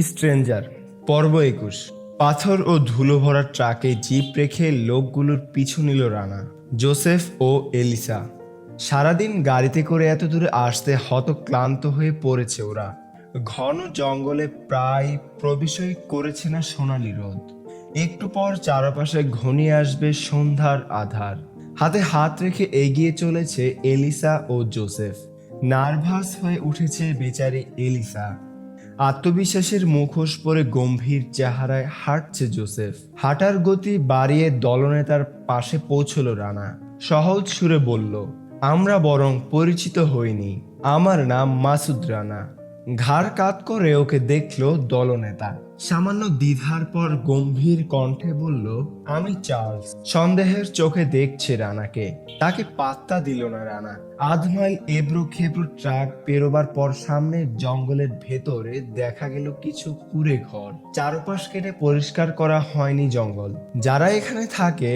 Stranger, পর্ব একুশ। পাথর ও ধুলো ভরা ট্রাকে জিপ রেখে লোকগুলোর পিছু নিল রানা, জোসেফ ও এলিসা। সারাদিন গাড়িতে করে এত দূরে আসতে হত ক্লান্ত হয়ে পড়েছে ওরা। ঘন জঙ্গলে প্রায় প্রবেশই করেছে না সোনালি রোদ। একটু পর চারপাশে ঘনিয়ে আসবে সন্ধ্যার আধার। হাতে হাত রেখে এগিয়ে চলেছে এলিসা ও জোসেফ। নার্ভাস হয়ে উঠেছে বেচারি এলিসা। আত্মবিশ্বাসের মুখোশ পরে গম্ভীর চেহারায় হাঁটছে জোসেফ। হাঁটার গতি বাড়িয়ে দলনেতার পাশে পৌঁছল রানা। সহজ সুরে বলল, আমরা বরং পরিচিত হইনি। আমার নাম মাসুদ রানা। ঘাড় কাত করে ওকে দেখল দলনেতা। সামান্য দ্বিধার পর গম্ভীর কণ্ঠে বলল, আমি চার্লস। সন্দেহের চোখে দেখছে রানাকে। তাকে পাত্তা দিল না রানা। আধ মাইল এবড়ো খেবড়ো ট্রাক পেরোবার পর সামনে জঙ্গলের ভেতরে দেখা গেল কিছু কুড়ে ঘর। চারপাশ কেটে পরিষ্কার করা হয়নি জঙ্গল। যারা এখানে থাকে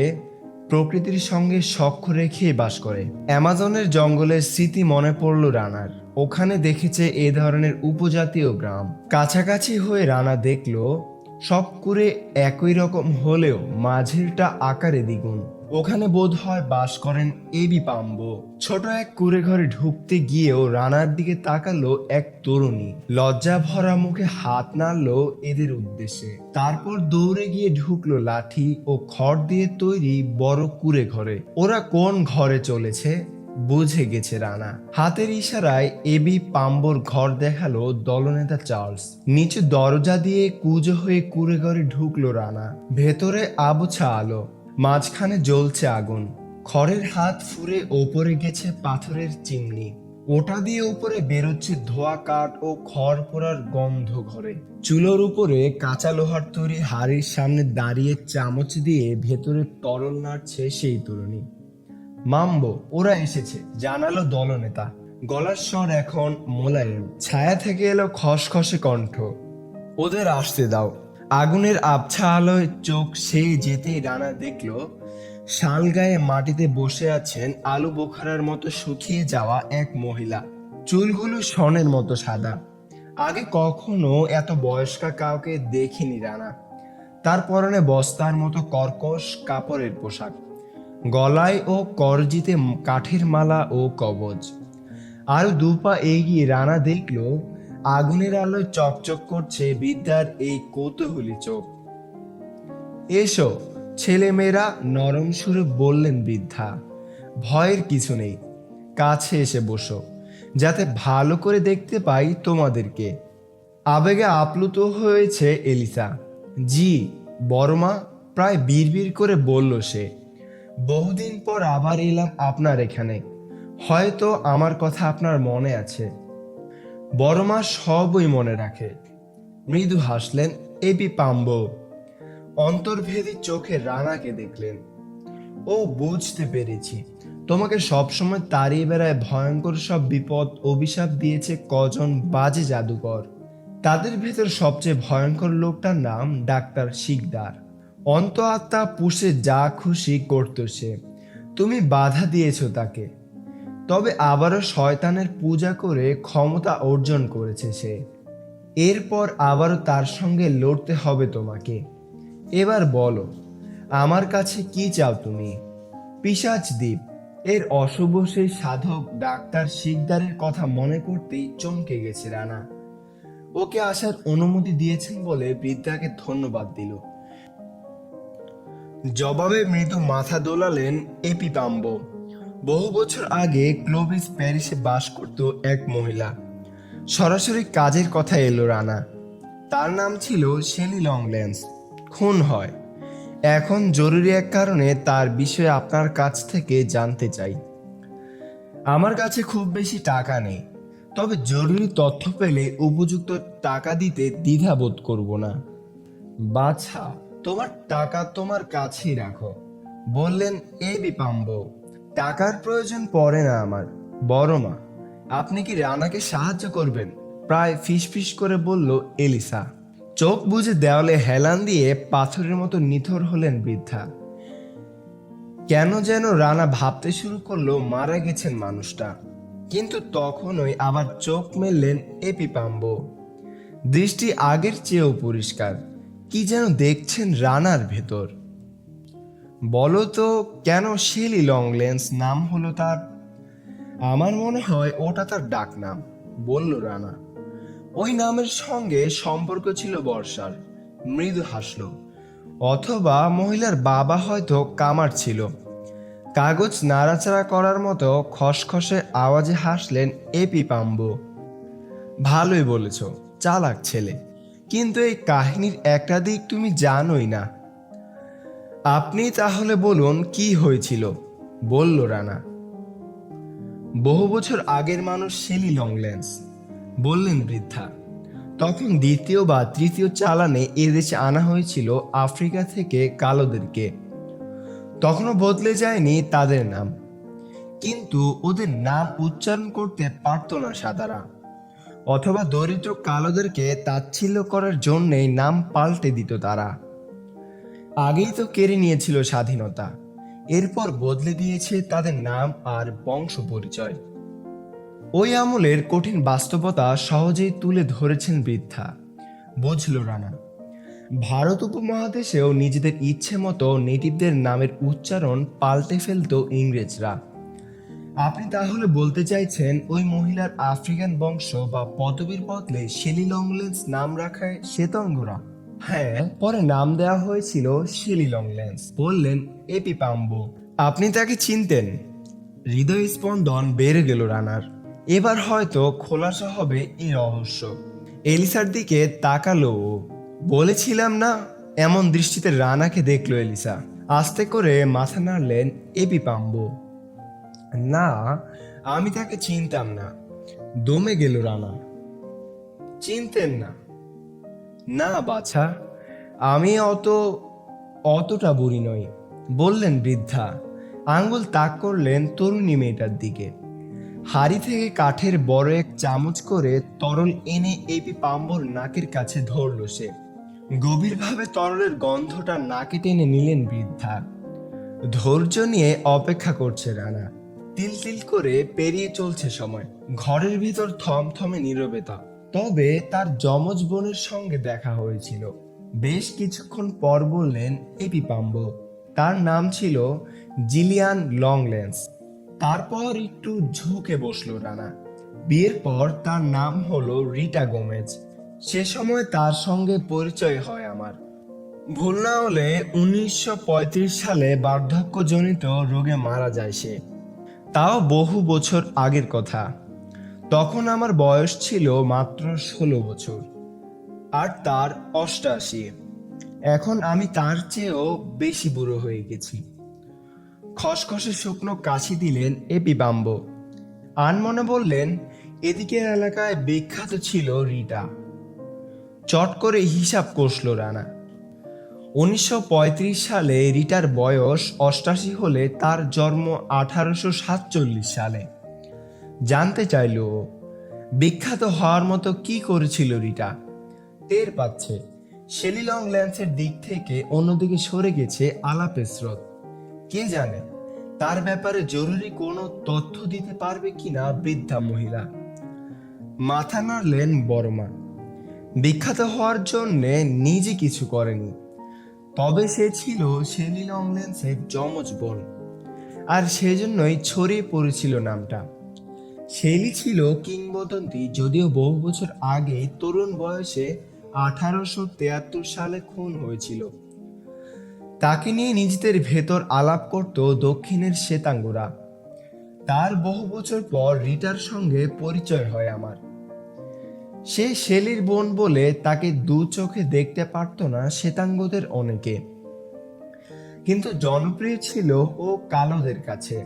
প্রকৃতির সঙ্গে সখ্য রেখেই বাস করে। অ্যামাজনের জঙ্গলের স্মৃতি মনে পড়ল রানার। ওখানে দেখেছে এ ধরনের উপজাতীয় গ্রাম। কাছাকাছি হয়ে রানা দেখল, সব করে একই রকম হলেও মাঝেরটা আকারে দ্বিগুণ। ওখানে বোধ হয় বাস করেন এবি পাম্ব। ছোট এক কুড়ে ঘরে ঢুকতে গিয়েও রানার দিকে তাকালো এক তরুণী। লজ্জা ভরা মুখে হাত নাড়লো এদের উদ্দেশ্যে। তারপর দৌড়ে গিয়ে ঢুকলো লাঠি ও খড় দিয়ে তৈরি বড় কুড়ে ঘরে। ওরা কোন ঘরে চলেছে? বুঝে গেছে রানা। হাতের ইশারায় এবি পাম্বর ঘর দেখাল দলনেতা চার্লস। নিচে দরজা দিয়ে কুজো হয়ে কুড়ে ঘরে ঢুকলো রানা। ভেতরে আবছা আলো। মাঝখানে জ্বলছে আগুন। খড়ের হাত ফুরে ওপরে গেছে পাথরের চিমনি। ওটা দিয়ে উপরে বেরোচ্ছে ধোয়া, কাঠ ও খড় পোড়ার গন্ধ ঘরে। চুলোর উপরে কাঁচা লোহার তৈরি হাড়ির সামনে দাঁড়িয়ে চামচ দিয়ে ভেতরে তরল নাড়ছে সেই তরুণী। মাম্বো, ওরা এসেছে, জানালো দলনেতা। গলার স্বর এখন মোলায়েম। ছায়া থেকে এলো খসখসে কণ্ঠ। ওদের আসতে দাও। আগুনের আবছা আলোয় চোখ সেই যেতেই রানা দেখল শাল গায়ে মাটিতে বসে আছেন আলু বোখারার মতো শুকিয়ে যাওয়া এক মহিলা। চুলগুলো সনের মতো সাদা। আগে কখনো এত বয়স্কা কাউকে দেখিনি রানা। তার পরনে বস্তার মতো কর্কশ কাপড়ের পোশাক। গলায় ও করজিতে কাঠের মালা ও কবজ। আরও দুপা এগিয়ে রানা দেখল আগুনের আলোয় চকচক করছে বিদ্যার এই কৌতূহলী চোখ। এসো, ছেলেমেয়েরা নরম সুরে বললেন বৃদ্ধা, ভয়ের কিছু নেই, কাছে এসে বসো, যাতে ভালো করে দেখতে পাই তোমাদেরকে। আবেগে আপ্লুত হয়েছে এলিসা। জি বড়মা প্রায় বিড়বিড় করে বলল সে, বহুদিন পর আবার এলাম আপনার এখানে। হয়তো আমার কথা আপনার মনে আছে। বড়মা সবই মনে রাখে। মৃদু হাসলেন এবি পাম্ব। অন্তর্ভেদী চোখে রানাকে দেখলেন। ও, বুঝতে পেরেছি। তোমাকে সবসময় তাড়িয়ে বেড়ায় ভয়ঙ্কর সব বিপদ অভিশাপ দিয়েছে কজন বাজে জাদুকর। তাদের ভেতর সবচেয়ে ভয়ঙ্কর লোকটার নাম ডাক্তার শিকদার। অন্ত আত্মা পুষে যা খুশি করত সে। তুমি বাধা দিয়েছ তাকে। তবে আবারও শয়তানের পূজা করে ক্ষমতা অর্জন করেছে সে। এরপর আবারও তার সঙ্গে লড়তে হবে তোমাকে। এবার বলো, আমার কাছে কি চাও তুমি? পিসাচ দ্বীপ, এর অশুভ সেই সাধক ডাক্তার শিকদারের কথা মনে করতেই চমকে গেছে রানা। ওকে আসার অনুমতি দিয়েছেন বলে বৃদ্ধাকে ধন্যবাদ দিল। জবাবে মৃদু মাথা দোলালেন এপি পাম্ব বহু বছর আগে ক্লোভিস প্যারিসে বাস করত এক মহিলা। সরাসরি কাজের কথা এলো রানা। তার নাম ছিল শেলি লংল্যান্স খুন হয়। এখন জরুরি এক কারণে তার বিষয়ে আপনার কাছ থেকে জানতে চাই। আমার কাছে খুব বেশি টাকা নেই। তবে জরুরি তথ্য পেলে উপযুক্ত টাকা দিতে দ্বিধা বোধ করব না। বাছা, তোমার টাকা তোমার কাছেই রাখো। বললেন, এ বিপাম্ব। টাকার প্রয়োজন পড়ে না আমার। বড় মা, আপনি কি রানাকে সাহায্য করবেন? প্রায় ফিসফিস করে বলল, এলিসা, চোখ বুঝে দেওয়ালে হেলান দিয়ে পাথরের মতো নিথর হলেন বৃদ্ধা। কেন যেন রানা ভাবতে শুরু করল, মারা গেছেন মানুষটা। কিন্তু তখনই আবার চোখ মেললেন এপি পাম্ব দৃষ্টি আগের চেয়েও পরিষ্কার। কি যেন দেখছেন রানার ভেতর। বলো তো কেন শেলি লংলেন্স? নাম হলো তার। আমার মনে হয় ওটা তার ডাক নাম, বলল রানা। ওই নামের সঙ্গে সম্পর্ক ছিল বর্ষার, মৃদু হাসল। অথবা মহিলার বাবা হয়তো কামার ছিল। কাগজ নাড়াচাড়া করার মতো খসখসে আওয়াজে হাসলেন এপি পাম্বু। ভালোই বলেছ, চালাক ছেলে। কিন্তু এই কাহিনীর একটা দিক তুমি জানোই না। আপনি তাহলে বলুন, কি হয়েছিল? বলল রানা। বহু বছর আগের মানুষ শেলি লংল্যান্স বললেন বৃদ্ধা। তখন দ্বিতীয় বা তৃতীয় চালানে এদেশে আনা হয়েছিল আফ্রিকা থেকে কালোদেরকে। তখনও বদলে যায়নি তাদের নাম। কিন্তু ওদের নাম উচ্চারণ করতে পারত না সাদারা। অথবা দরিদ্র কালোদেরকে তাচ্ছিল্য করার জন্যেই নাম পাল্টে দিত তারা। আগেই তো কেড়ে নিয়েছিল স্বাধীনতা। এরপর বদলে দিয়েছে তাদের নাম আর বংশ পরিচয় ওই আমলের কঠিন বাস্তবতা সহজেই তুলে ধরেছেন বৃদ্ধা। বুঝল রানা, ভারত উপমহাদেশেও নিজেদের ইচ্ছে মতো নেটিভদের নামের উচ্চারণ পাল্টে ফেলত ইংরেজরা। আপনি তাহলে বলতে চাইছেন ওই মহিলার আফ্রিকান বংশ বা পদবীর বদলে শেলি লংলেন্স নাম রাখায় শ্বেতঙ্গরা? হ্যাঁ পরে নাম দেওয়া হয়েছিল শেলি লংলেন্স বললেন এপি পাম্বু আপনি তাকে চিনতেন। হৃদয় স্পন্দন বেড়ে গেল রানার। এবার হয়তো খোলাসা হবে এই রহস্য। এলিসার দিকে তাকালো বলেছিলাম না, এমন দৃষ্টিতে রানাকে দেখল এলিসা। আস্তে করে মাথা নাড়লেন এপি পাম্বো না, আমি তাকে চিনতাম না। দমে গেল রানা। চিনতেন না। না, বাছা। আমি অত, অতটা বুড়ি নই। বললেন বৃদ্ধা, আঙ্গুল তাক করলেন তরুণী মেয়েটার দিকে। হাড়ি থেকে কাঠের বড় এক চামচ করে তরল এনে এপি পাম্বর নাকের কাছে ধরল সে। গভীরভাবে তরলের গন্ধটা নাকে টেনে নিলেন বৃদ্ধা। ধৈর্য নিয়ে অপেক্ষা করছে রানা। তিল তিল করে পেরিয়ে চলছে সময়। ঘরের ভিতর থমথমে নীরবতা। তবে তার যমজ বোনের সঙ্গে দেখা হয়েছিল। বেশ কিছুক্ষণ পর বললেন, এপি পাম্ব। তার নাম ছিল জিলিয়ান লংলেন্স। তারপর একটু ঝুঁকে বসল রানা। বিয়ের পর তার নাম হলো রিটা গোমেজ। সে সময় তার সঙ্গে পরিচয় হয় আমার। ভুল না হলে উনিশশো পঁয়ত্রিশ সালে বার্ধক্যজনিত রোগে মারা যায় সে। তাও বহু বছর আগের কথা। তখন আমার বয়স ছিল মাত্র ষোলো বছর, আর তার অষ্টাশি। এখন আমি তার চেয়েও বেশি বুড়ো হয়ে গেছি। খসখসে শুকনো কাশি দিলেন এপি বাম্ব। আনমনে বললেন, এদিকের এলাকায় বিখ্যাত ছিল রিটা। চট করে হিসাব কষল রানা। উনিশশো পঁয়ত্রিশ সালে রিটার বয়স অষ্টাশি হলে তার জন্ম আঠারোশো সাতচল্লিশ সালে। জানতে চাইল ও, বিখ্যাত হওয়ার মতো কি করেছিল রিটা? টের পাচ্ছে শেলি লং ল্যান্সের দিক থেকে অন্যদিকে সরে গেছে আলাপের স্রোত। কে জানে তার ব্যাপারে জরুরি কোনো তথ্য দিতে পারবে কিনা বৃদ্ধা মহিলা। মাথা নাড়লেন বর্মা বিখ্যাত হওয়ার জন্যে নিজে কিছু করেনি। তবে সে ছিল শেলি লংলেন্সের যমজ বোন। আর সেজন্যই ছড়িয়ে পড়েছিল নামটা। শেলি ছিল কিংবদন্তি, যদিও বহু বছর আগে তরুণ বয়সে আঠারোশো তেয়াত্তর সালে খুন হয়েছিল। তাকে নিয়ে নিজেদের ভেতর আলাপ করত দক্ষিণের শ্বেতাঙ্গরা। তার বহু বছর পর রিটার সঙ্গে পরিচয় হয় আমার। সে শেলির বোন বলে তাকে দু চোখে দেখতে পারত না শ্বেতাঙ্গদের অনেকে। কিন্তু জনপ্রিয় ছিল ও কালোদের কাছে।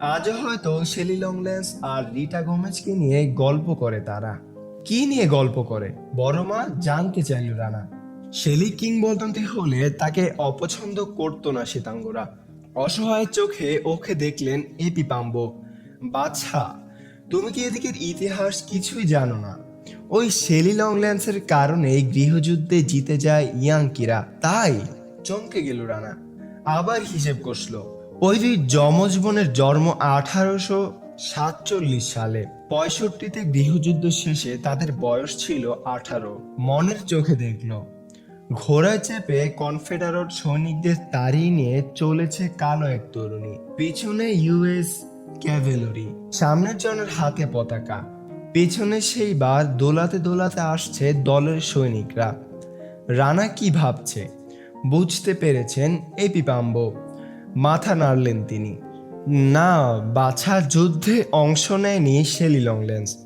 আজও হয়তো শেলি লংলেন্স আর রিটা গোমেজকে নিয়ে গল্প করে তারা। কি নিয়ে গল্প করে? বড় মা জানতে চাইল রানা। শেলি কিংবদন্তি হলে তাকে অপছন্দ করতো না শ্বেতাঙ্গরা। অসহায় চোখে ওকে দেখলেন এপি পাম্ব। বাছা, তুমি কি এদিকের ইতিহাস কিছুই জানো না? ওই শেলি লংল্যান্সের কারণে গৃহযুদ্ধে জিতে যায় ইয়াংকিরা। তাই চমকে গেল রানা। আবার হিসেব কষলো। ওই দুই যমজ বোনের জন্ম আঠারোশো সাতচল্লিশ সালে, পঁয়ষট্টিতে গৃহযুদ্ধ শেষে তাদের বয়স ছিল আঠারো। মনের চোখে দেখল, ঘোড়ায় চেপে কনফেডারেট সৈনিকদের তাড়িয়ে নিয়ে চলেছে কালো এক তরুণী, পিছনে ইউএস ক্যাভেলরি, সামনের জনের হাতে পতাকা। পেছনে সেই বার দোলাতে দোলাতে আসছে দলের সৈনিকরা। রানা কি ভাবছে? বুঝতে পেরেছেন এপিপাম্ব। মাথা নাড়লেন তিনি। না, বাছা যুদ্ধে অংশ নেয়নি শেলি লংলেন্স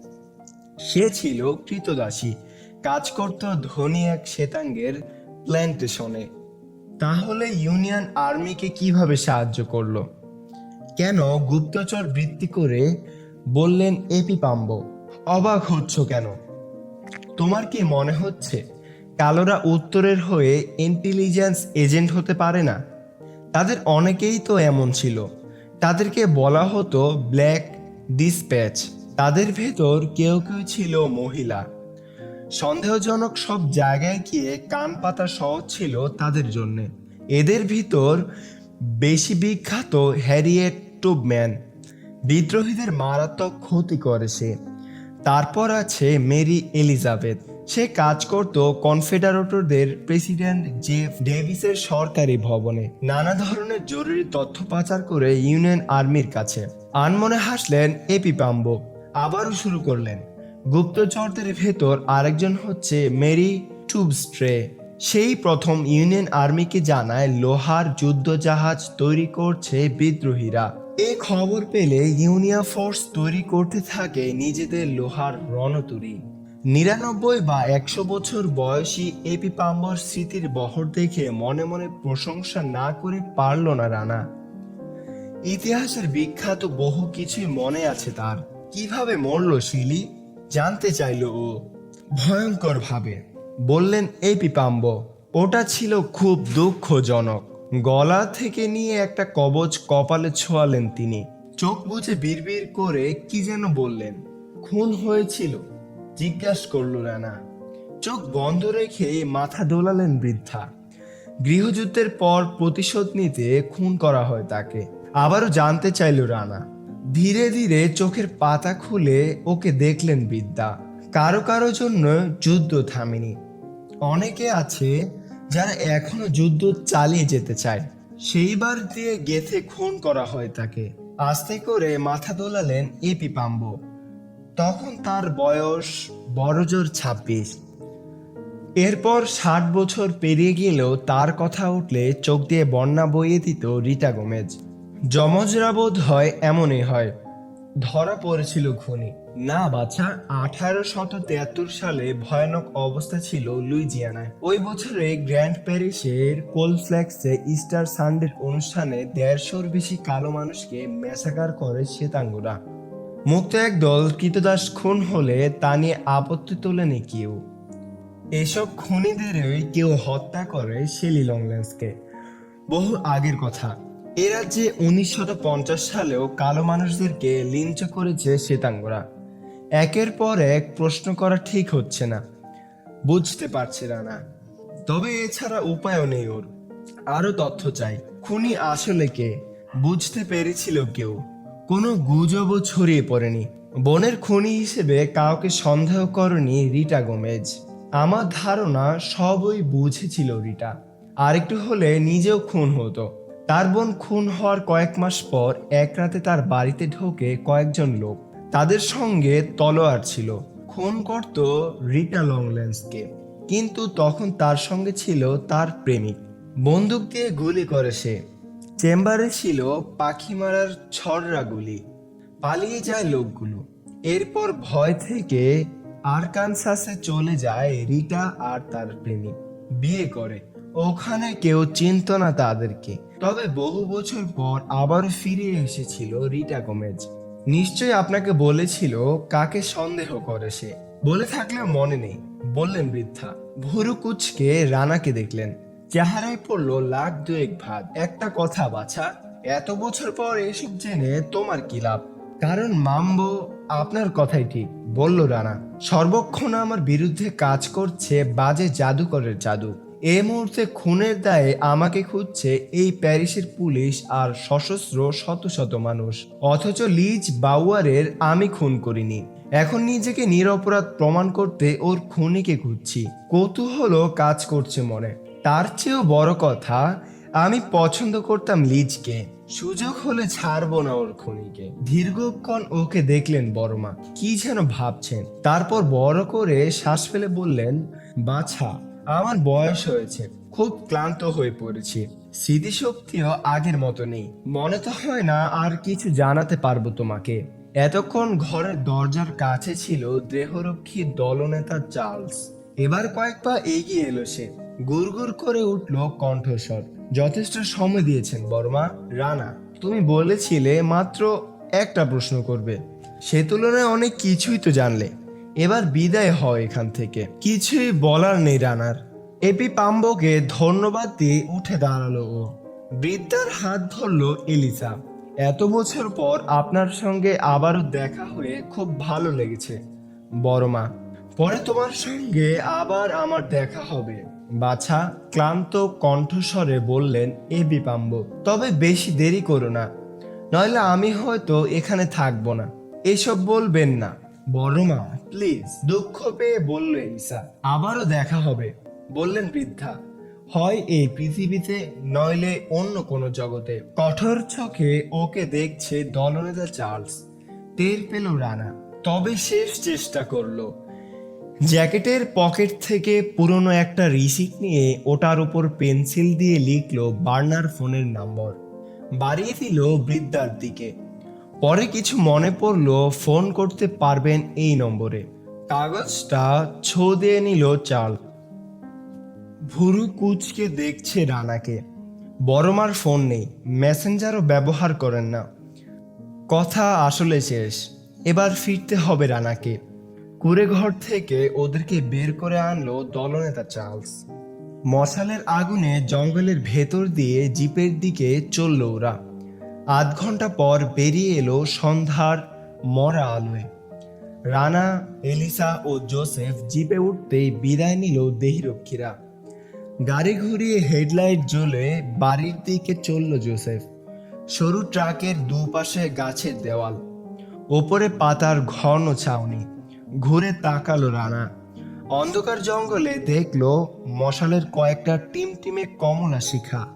সে ছিল কৃতদাসী, কাজ করত ধনী এক শ্বেতাঙ্গের প্ল্যান্টেশনে। তাহলে ইউনিয়ন আর্মিকে কীভাবে সাহায্য করল? কেন গুপ্তচর বৃত্তি করে বললেন এপি পাম্ব অবাক হচ্ছ কেন? তোমার কি মনে হচ্ছে কালোরা উত্তরের হয়ে ইন্টেলিজেন্স এজেন্ট হতে পারে না? তাদের অনেকেই তো এমন ছিল। তাদেরকে বলা হতো ব্ল্যাক ডিসপ্যাচ। তাদের ভেতর কেউ কেউ ছিল মহিলা। সন্দেহজনক সব জায়গায় গিয়ে কান পাতা সহজ ছিল তাদের জন্য। এদের ভিতর বেশি বিখ্যাত হ্যারিয়েট টুবম্যান। বিদ্রোহীদের মারাত্মক ক্ষতি করেছে তারপর আছে মেরি এলিজাবেথ। সে কাজ করত কনফেডারেটরদের প্রেসিডেন্ট জেফ ডেভিসের সরকারি ভবনে। নানা ধরনের জরুরি তথ্য পাচার করে ইউনিয়ন আর্মির কাছে। আনমনে হাসলেন এপি পাম্ব। আবারও শুরু করলেন। গুপ্তচরদের ভেতর আরেকজন হচ্ছে মেরি টুবস্ট্রে। সেই প্রথম ইউনিয়ন আর্মিকে জানায় লোহার যুদ্ধ জাহাজ তৈরি করছে বিদ্রোহীরা। এ খবর পেলে ইউনিয়া ফোর্স তৈরি করতে থাকে নিজেদের লোহার রণতুরি। নিরানব্বই বা একশো বছর বয়সী এপি পাম্বর স্মৃতির বহর দেখে মনে মনে প্রশংসা না করে পারল না রানা। ইতিহাসের বিখ্যাত বহু কিছুই মনে আছে তার। কীভাবে মরল শিলি? জানতে চাইল ও। ভয়ঙ্কর ভাবে বললেন এই পিপাম্ব ওটা ছিল খুব দুঃখজনক। গলা থেকে নিয়ে একটা কবচ কপালে ছোঁয়ালেন তিনি। চোখ বুঝে বিড়বিড় করে কি যেন বললেন। খুন হয়েছিল। জিজ্ঞাসা করল, রানা, চোখ বন্ধ রেখে মাথা দোলালেন বৃদ্ধা। গৃহযুদ্ধের পর প্রতিশোধ নিতে খুন করা হয় তাকে। আবারও জানতে চাইল রানা। ধীরে ধীরে চোখের পাতা খুলে ওকে দেখলেন বিদ্যা কারও কারও জন্য যুদ্ধ থামেনি। অনেকে আছে যারা এখনও যুদ্ধ চালিয়ে যেতে চায়। সেইবার দিয়ে গেথে খুন করা হয় তাকে। আস্তে করে মাথা দোলালেন এপি পাম্ব তখন তার বয়স বড়জোর ছাব্বিশ। এরপর ষাট বছর পেরিয়ে গেলেও তার কথা উঠলে চোখ দিয়ে বন্যা বইয়ে দিত রিটা গোমেজ। যমজরা বোধ হয় এমনই হয়। ধরা পড়েছিল খুনি। না, বাছা, আঠারো শত তিয়াত্তর সালে ভয়ানক অবস্থা ছিল লুইজিয়ানায়। ওই বছরে গ্র্যান্ড প্যারিসের কোলফ্লেক্সে ইস্টার সানডের অনুষ্ঠানে দেড়শোর বেশি কালো মানুষকে ম্যাসাকার করে শ্বেতাঙ্গরা। মুক্ত এক দল কৃতদাস খুন হলে তা নিয়ে আপত্তি তোলেনি কেউ। এসব খুনিদেরই কেউ হত্যা করে শেলি লংলেন্সকে বহু আগের কথা। এ রাজ্যে উনিশশো পঞ্চাশ সালেও কালো মানুষদেরকে লিঞ্চ করেছে শ্বেতাঙ্গরা। একের পর এক প্রশ্ন করা ঠিক হচ্ছে না। বুঝতে পারছে না তবে এছাড়া উপায়ও নেই ওর। আরও তথ্য চাই। খুনি আসলে কে? বুঝতে পেরেছিল কেউ। কোনো গুজবও ছড়িয়ে পড়েনি। বনের খুনি হিসেবে কাউকে সন্দেহ করেনি রিটা গোমেজ। আমার ধারণা সবই বুঝেছিল রিটা। আরেকটু হলে নিজেও খুন হতো। তার বোন খুন হওয়ার কয়েক মাস পর এক রাতে তার বাড়িতে ঢোকে কয়েকজন লোক। তাদের সঙ্গে তলোয়ার ছিল। খুন করত রিটা লংল্যান্সকে কিন্তু তখন তার সঙ্গে ছিল তার প্রেমিক। বন্দুক দিয়ে গুলি করে সে। চেম্বারে ছিল পাখি মারার ছড়রা গুলি পালিয়ে যায় লোকগুলো। এরপর ভয় থেকে আরকানসাসে চলে যায় রিটা আর তার প্রেমিক বিয়ে করে। ওখানে কেউ চিনত না তাদেরকে। তবে বহু বছর পর আবার ফিরে এসেছিল রিটা গোমেজ। নিশ্চয়ই আপনাকে বলেছিল কাকে সন্দেহ করে সে। বলে থাকলে মনে নেই। বললেন বৃদ্ধা। ভুরু কুচকে রানাকে দেখলেন। চেহারায় পড়ল লাখ দুয়েক ভাত একটা কথা বাছা, এত বছর পর এসব জেনে তোমার কি লাভ? কারণ মাম্বো আপনার কথাই ঠিক, বলল রানা, সর্বক্ষণ আমার বিরুদ্ধে কাজ করছে বাজে জাদুকরের জাদু। এ মুহূর্তে খুনের দায়ে আমাকে খুঁজছে এই প্যারিসের পুলিশ আর সশস্ত্র শত শত মানুষ। অথচ লিজ বাউয়ারের আমি খুন করিনি। এখন নিজেকে নিরপরাধ প্রমাণ করতে ওর খুনিকে খুঁজছি। কৌতূহলও কাজ করছে মনে। তার চেয়েও বড় কথা, আমি পছন্দ করতাম লিজকে। সুযোগ হলে ছাড়বো না ওর খুনিকে। দীর্ঘক্ষণ ওকে দেখলেন বড়মা। কি যেন ভাবছেন। তারপর বড় করে শ্বাস ফেলে বললেন, বাছা, আমার বয়স হয়েছে। খুব ক্লান্ত হয়ে পড়েছি। স্মৃতিশক্তিও আগের মতো নেই। মনে তো হয় না আর কিছু জানাতে পারব তোমাকে। এতক্ষণ ঘরের দরজার কাছে ছিল দেহরক্ষী দলনেতা চার্লস। এবার কয়েক পা এগিয়ে এলো সে। গুড়গুড় করে উঠল কণ্ঠস্বর। যথেষ্ট সময় দিয়েছেন বর্মা রানা, তুমি বলেছিলে মাত্র একটা প্রশ্ন করবে। সে তুলনায় অনেক কিছুই তো জানলে। এবার বিদায় হয় এখান থেকে। কিছুই বলার নেই রানার। এপি পাম্বোকে ধন্যবাদ দিয়ে উঠে দাঁড়াল ও। বৃদ্ধার হাত ধরলো এলিসা। এত বছর পর আপনার সঙ্গে আবারও দেখা হয়ে খুব ভালো লেগেছে। বড় মা, পরে তোমার সঙ্গে আবার আমার দেখা হবে। বাছা ক্লান্ত কণ্ঠস্বরে বললেন, এ বিপাম্ব, তবে বেশি দেরি করো না। নইলে আমি হয়তো এখানে থাকব না। এসব বলবেন না। বড় মা, প্লিজ দুঃখ পেয়ে বলল এলিসা আবারও দেখা হবে। বললেন বৃদ্ধা। হয় এই পৃথিবীতে, নইলে অন্য কোনো জগতে। কঠোর চোখে ওকে দেখছে দলনেতা চার্লস। টের পেল রানা, তবে শেষ চেষ্টা করল। জ্যাকেটের পকেট থেকে পুরনো একটা রিসিট নিয়ে ওটার উপর পেন্সিল দিয়ে লিখলো বার্নার ফোনের নম্বর। বাড়িয়ে দিল বৃদ্ধার দিকে। পরে কিছু মনে পড়ল, ফোন করতে পারবেন এই নম্বরে। কাগজটা ছো দিয়ে নিল চাল। ভুরু কুচকে দেখছে রানাকে। বড়মার ফোন নেই, মেসেঞ্জারও ব্যবহার করেন না। কথা আসলে শেষ, এবার ফিরতে হবে রানাকে। কুড়ে ঘর থেকে ওদেরকে বের করে আনলো দলনেতা চার্লস। মশালের আগুনে জঙ্গলের ভেতর দিয়ে জিপের দিকে চলল ওরা। আধ ঘণ্টা পর বেরিয়ে এলো সন্ধ্যার মরা আলোয়। রানা, এলিসা ও জোসেফ জিপে উঠতেই বিদায় নিল দেহিরক্ষীরা। গাড়ি ঘুরিয়ে হেডলাইট জ্বলে বাড়ির দিকে চলল জোসেফ। সরু ট্রাকের দুপাশে গাছের দেওয়াল। ওপরে পাতার ঘন ছাউনি। ঘুরে তাকালো রানা। অন্ধকার জঙ্গলে দেখল মশালের কয়েকটা টিমটিমে কমলা শিখা।